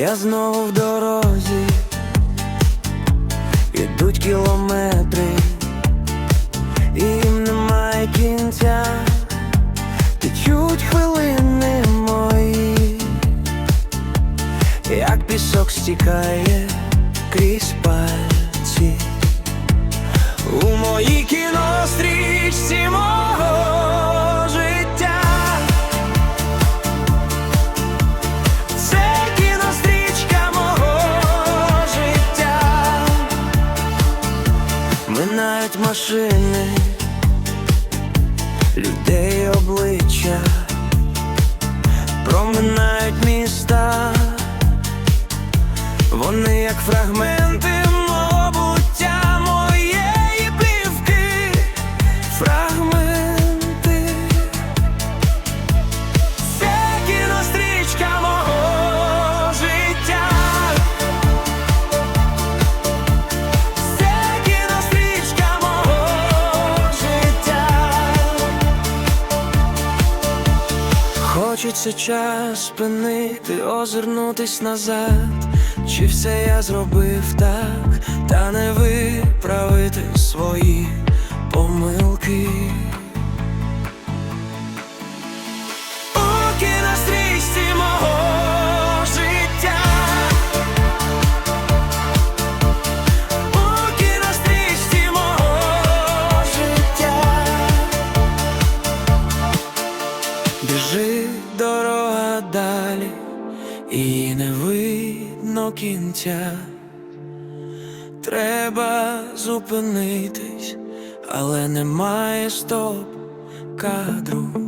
Я знову в дорозі, ідуть кілометри, і їм немає кінця, течуть хвилини мої, як пісок стікає крізь пальці. У моїй кінострічці Минають машини, людей обличчя, проминають міста, вони як фрагменти Хочеться час спинити, озирнутись назад. Чи все я зробив так, та не виправити свої помилки. Дорога далі, і не видно кінця. Треба зупинитись, але немає стоп кадру.